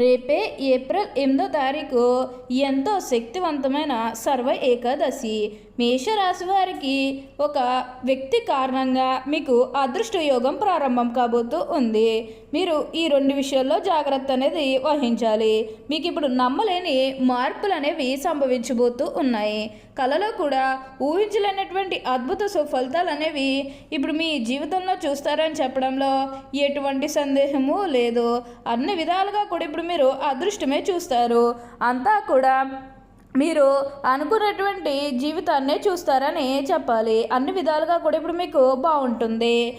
రేపే ఏప్రిల్ ఎనిమిదో తారీఖు. ఎంతో శక్తివంతమైన సర్వ ఏకాదశి. మేషరాశి వారికి ఒక వ్యక్తి కారణంగా మీకు అదృష్ట యోగం ప్రారంభం కాబోతూ ఉంది. మీరు ఈ రెండు విషయాల్లో జాగ్రత్త అనేది వహించాలి. మీకు ఇప్పుడు నమ్మలేని మార్పులు అనేవి సంభవించబోతూ ఉన్నాయి. కళలో కూడా ఊహించలేనటువంటి అద్భుత సుఫలితాలు అనేవి ఇప్పుడు మీ జీవితంలో చూస్తారని చెప్పడంలో ఎటువంటి సందేహము లేదు. అన్ని విధాలుగా కూడా ఇప్పుడు మీరు అదృష్టమే చూస్తారు. అంతా కూడా మీరు అనుకున్నటువంటి జీవితాన్నే చూస్తారని చెప్పాలి. అన్ని విధాలుగా కూడా ఇప్పుడు మీకు బాగుంటుంది.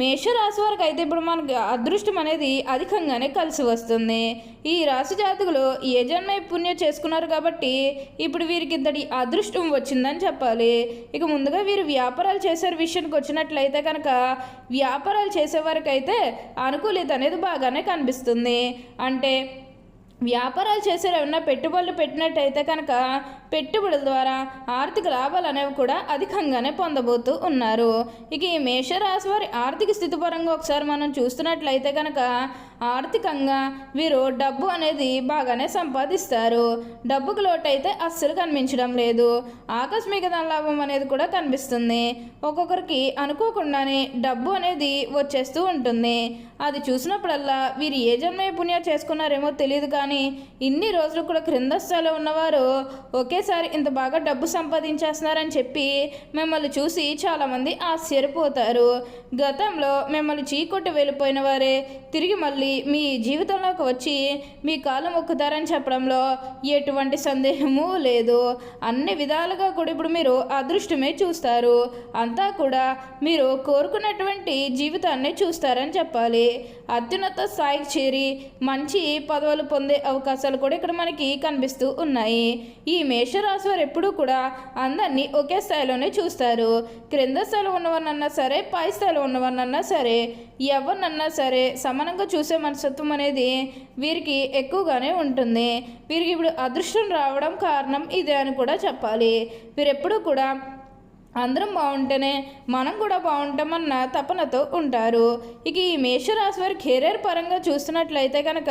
మేషరాశి వారికి అయితే ఇప్పుడు మనకి అదృష్టం అనేది అధికంగానే కలిసి వస్తుంది. ఈ రాశి జాతకులు ఏ జన్మ పుణ్యం చేసుకున్నారు కాబట్టి ఇప్పుడు వీరికి ఇంతటి అదృష్టం వచ్చిందని చెప్పాలి. ఇక ముందుగా వీరు వ్యాపారాలు చేసే విషయానికి వచ్చినట్లయితే కనుక వ్యాపారాలు చేసేవారికి అయితే అనుకూలిత అనేది బాగానే కనిపిస్తుంది. అంటే వ్యాపారాలు చేసే ఏమన్నా పెట్టుబడులు పెట్టినట్టయితే కనుక పెట్టుబడుల ద్వారా ఆర్థిక లాభాలు అనేవి కూడా అధికంగానే పొందబోతూ ఉన్నారు. ఇక ఈ మేషరాశి వారి ఆర్థిక స్థితి పరంగా ఒకసారి మనం చూస్తున్నట్లయితే కనుక ఆర్థికంగా వీరు డబ్బు అనేది బాగానే సంపాదిస్తారు. డబ్బుకు లోటు అయితే అస్సలు కనిపించడం లేదు. ఆకస్మిక లాభం అనేది కూడా కనిపిస్తుంది. ఒక్కొక్కరికి అనుకోకుండానే డబ్బు అనేది వచ్చేస్తూ ఉంటుంది. అది చూసినప్పుడల్లా వీరు ఏ జన్మ పుణ్యం చేసుకున్నారేమో తెలియదు కానీ ఇన్ని రోజులు కూడా క్రింద స్థాయిలో ఉన్నవారు ఒకేసారి ఇంత బాగా డబ్బు సంపాదించేస్తున్నారని చెప్పి మిమ్మల్ని చూసి చాలామంది ఆశ్చర్యపోతారు. గతంలో మిమ్మల్ని చీకొట్టి వెళ్ళిపోయిన వారే తిరిగి మళ్ళీ మీ జీవితంలోకి వచ్చి మీ కాలం ఒక్కుతారని చెప్పడంలో ఎటువంటి సందేహము లేదు. అన్ని విధాలుగా కూడా ఇప్పుడు మీరు అదృష్టమే చూస్తారు. అంతా కూడా మీరు కోరుకున్నటువంటి జీవితాన్ని చూస్తారని చెప్పాలి. అత్యున్నత స్థాయికి చేరి మంచి పదవులు పొందే అవకాశాలు కూడా ఇక్కడ మనకి కనిపిస్తూ ఉన్నాయి. ఈ మేషరాశి వారు ఎప్పుడూ కూడా అందరినీ ఒకే స్థాయిలోనే చూస్తారు. క్రింద స్థాయిలో ఉన్నవారినన్నా సరే పై స్థాయిలో ఉన్నవారినన్నా సరే ఎవరినన్నా సరే సమానంగా చూసే మనస్తత్వం అనేది వీరికి ఎక్కువగానే ఉంటుంది. వీరికి ఇప్పుడు అదృష్టం రావడం కారణం ఇదే అని కూడా చెప్పాలి. వీరెప్పుడూ కూడా అందరం బాగుంటేనే మనం కూడా బాగుంటామన్న తపనతో ఉంటారు. ఇక ఈ మేషరాశి వారి కెరీర్ పరంగా చూస్తున్నట్లయితే కనుక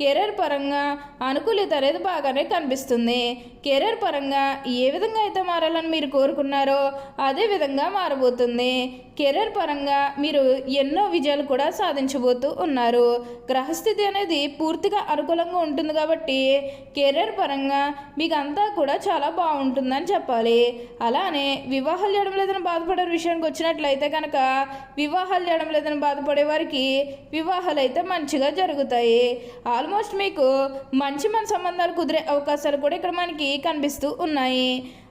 కెరీర్ పరంగా అనుకూలిత అనేది బాగానే కనిపిస్తుంది. కెరీర్ పరంగా ఏ విధంగా అయితే మారాలని మీరు కోరుకున్నారో అదే విధంగా మారబోతుంది. కెరీర్ పరంగా మీరు ఎన్నో విజయాలు కూడా సాధించబోతూ ఉన్నారు. గ్రహస్థితి అనేది పూర్తిగా అనుకూలంగా ఉంటుంది కాబట్టి కెరీర్ పరంగా మీకు అంతా కూడా చాలా బాగుంటుందని చెప్పాలి. అలానే వివాహాలు చేయడం లేదని బాధపడే విషయానికి వచ్చినట్లయితే కనుక వివాహాలు చేయడం లేదని బాధపడే వారికి వివాహాలు అయితే మంచిగా జరుగుతాయి. ఆల్మోస్ట్ మీకు మంచి మన సంబంధాలు కుదిరే అవకాశాలు కూడా ఇక్కడ మనకి కనిపిస్తూ ఉన్నాయి.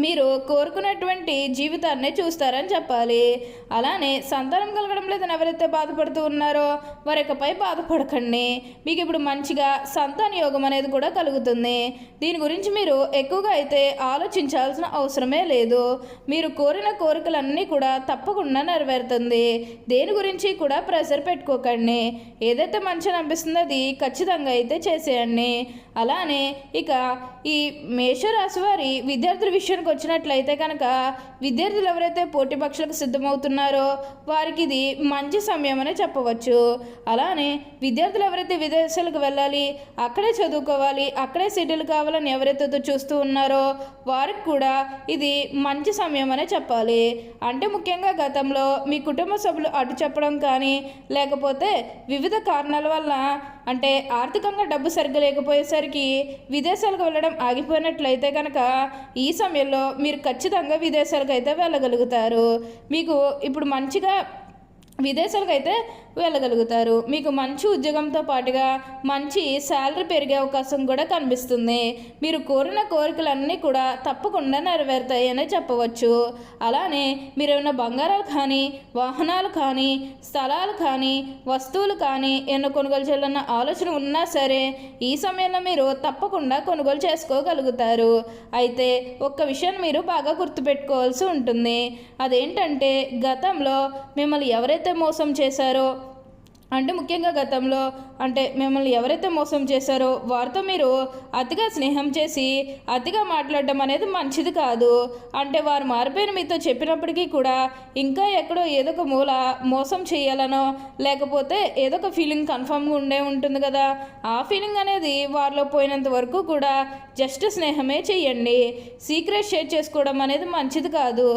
మీరు కోరుకున్నటువంటి జీవితాన్ని చూస్తారని చెప్పాలి. అలానే సంతానం కలగడం లేదని ఎవరైతే బాధపడుతూ ఉన్నారో వారికపై బాధపడకండి. మీకు ఇప్పుడు మంచిగా సంతాన యోగం అనేది కూడా కలుగుతుంది. దీని గురించి మీరు ఎక్కువగా అయితే ఆలోచించాల్సిన అవసరమే లేదు. మీరు కోరిన కోరికలన్నీ కూడా తప్పకుండా నెరవేరుతుంది. దేని గురించి కూడా ప్రెషర్ పెట్టుకోకండి. ఏదైతే మంచిగా అనిపిస్తుందో అది ఖచ్చితంగా అయితే చేసేయండి. అలానే ఇక ఈ మేషరాశి వారి విద్యార్థుల విషయం విషయానికి వచ్చినట్లయితే కనుక విద్యార్థులు ఎవరైతే పోటీ పక్షులకు సిద్ధమవుతున్నారో వారికి ఇది మంచి సమయం అనే చెప్పవచ్చు. అలానే విద్యార్థులు ఎవరైతే విదేశాలకు వెళ్ళాలి అక్కడే చదువుకోవాలి అక్కడే సెటిల్ కావాలని ఎవరైతే చూస్తూ ఉన్నారో వారికి కూడా ఇది మంచి సమయం అనే చెప్పాలి. అంటే ముఖ్యంగా గతంలో మీ కుటుంబ సభ్యులు అటు చెప్పడం కానీ లేకపోతే వివిధ కారణాల వల్ల అంటే ఆర్థికంగా డబ్బు సరిగ్గా లేకపోయేసరికి విదేశాలకు వెళ్ళడం ఆగిపోయినట్లయితే కనుక ఈ సమయంలో మీరు ఖచ్చితంగా విదేశాలకు అయితే వెళ్ళగలుగుతారు. మీకు ఇప్పుడు మంచిగా విదేశాలకు అయితే వెళ్ళగలుగుతారు. మీకు మంచి ఉద్యోగంతో పాటుగా మంచి శాలరీ పెరిగే అవకాశం కూడా కనిపిస్తుంది. మీరు కోరిన కోరికలన్నీ కూడా తప్పకుండా నెరవేరుతాయని చెప్పవచ్చు. అలానే మీరు ఏమైనా బంగారాలు కానీ వాహనాలు కానీ స్థలాలు కానీ వస్తువులు కానీ ఏమైనా కొనుగోలు చేయాలన్న ఆలోచన ఉన్నా సరే ఈ సమయంలో మీరు తప్పకుండా కొనుగోలు చేసుకోగలుగుతారు. అయితే ఒక్క విషయాన్ని మీరు బాగా గుర్తుపెట్టుకోవాల్సి ఉంటుంది. అదేంటంటే గతంలో మిమ్మల్ని ఎవరైతే మోసం చేశారో అంటే ముఖ్యంగా గతంలో అంటే మిమ్మల్ని ఎవరైతే మోసం చేశారో వారితో మీరు అతిగా స్నేహం చేసి అతిగా మాట్లాడడం అనేది మంచిది కాదు. అంటే వారు మారిపోయిన మీతో చెప్పినప్పటికీ కూడా ఇంకా ఎక్కడో ఏదో ఒక మూల మోసం చేయాలనో లేకపోతే ఏదో ఒక ఫీలింగ్ కన్ఫామ్గా ఉండే ఉంటుంది కదా. ఆ ఫీలింగ్ అనేది వారిలో పోయినంత వరకు కూడా జస్ట్ స్నేహమే చెయ్యండి సీక్రెట్ షేర్ చేసుకోవడం అనేది మంచిది కాదు.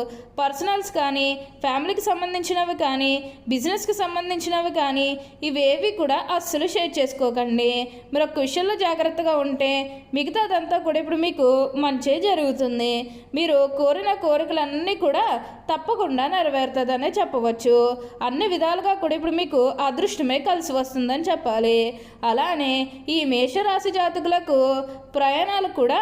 పర్సనల్స్ కానీ ఫ్యామిలీకి సంబంధించినవి కానీ బిజినెస్కి సంబంధించినవి కానీ ఇవేవి కూడా అస్సలు షేర్ చేసుకోకండి. మీరు ఒక విషయంలో జాగ్రత్తగా ఉంటే మిగతాదంతా కూడా ఇప్పుడు మీకు మంచే జరుగుతుంది. మీరు కోరిన కోరికలన్నీ కూడా తప్పకుండా నెరవేరుతుందనే చెప్పవచ్చు. అన్ని విధాలుగా కూడా ఇప్పుడు మీకు అదృష్టమే కలిసి వస్తుందని చెప్పాలి. అలానే ఈ మేషరాశి జాతకులకు ప్రయాణాలు కూడా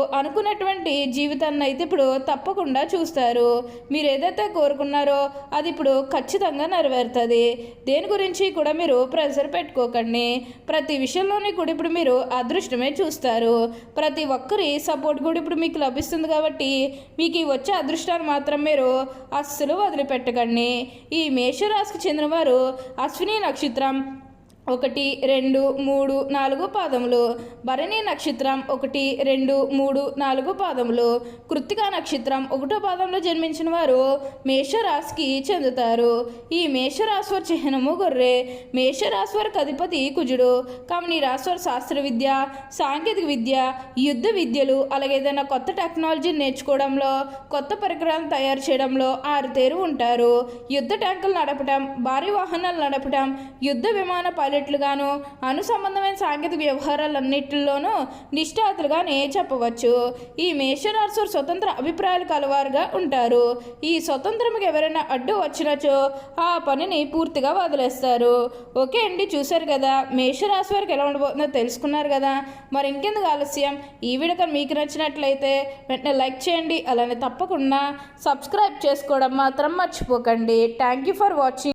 అనుకున్నటువంటి జీవితాన్ని అయితే ఇప్పుడు తప్పకుండా చూస్తారు. మీరు ఏదైతే కోరుకున్నారో అది ఇప్పుడు ఖచ్చితంగా నెరవేరుతుంది. దేని గురించి కూడా మీరు ప్రెషర్ పెట్టుకోకండి. ప్రతి విషయంలోనే కూడా ఇప్పుడు మీరు అదృష్టమే చూస్తారు. ప్రతి ఒక్కరి సపోర్ట్ కూడా ఇప్పుడు మీకు లభిస్తుంది కాబట్టి మీకు ఈ వచ్చే అదృష్టాన్ని మాత్రం మీరు అస్సలు వదిలిపెట్టకండి. ఈ మేషరాశికి చెందినవారు అశ్విని నక్షత్రం ఒకటి రెండు మూడు నాలుగు పాదములు. భరణి నక్షత్రం ఒకటి రెండు మూడు నాలుగు పాదములు. కృత్తికా నక్షత్రం ఒకటో పాదంలో జన్మించిన వారు మేషరాశికి చెందుతారు. ఈ మేషరాశ్వర వారి చిహ్నము గొర్రె. మేషరాశి వారికి అధిపతి కుజుడు. కామని రాశ్వర వారి శాస్త్ర విద్య సాంకేతిక విద్య యుద్ధ విద్యలు అలాగే ఏదైనా కొత్త టెక్నాలజీ నేర్చుకోవడంలో కొత్త పరికరాలను తయారు చేయడంలో ఆరు తేరు ఉంటారు. యుద్ధ ట్యాంకులు నడపడం భారీ వాహనాలు నడపడం యుద్ధ విమాన పైలట్ అను అనుసంబంధమైన సాంకేతిక వ్యవహారాలన్నింటిలోనూ నిష్ఠాతులుగానే చెప్పవచ్చు. ఈ మేషరాశులు స్వతంత్ర అభిప్రాయాలు కలవారుగా ఉంటారు. ఈ స్వతంత్రంకి ఎవరైనా అడ్డు వచ్చినచో ఆ పనిని పూర్తిగా వదిలేస్తారు. ఓకే అండి చూశారు కదా? మేషరాశి వారికి ఎలా ఉండబోతుందో తెలుసుకున్నారు కదా? మరి ఇంకెందుకు ఆలస్యం? ఈ వీడియో కనుక మీకు నచ్చినట్లయితే వెంటనే లైక్ చేయండి. అలానే తప్పకుండా సబ్స్క్రైబ్ చేసుకోవడం మాత్రం మర్చిపోకండి. Thank you for watching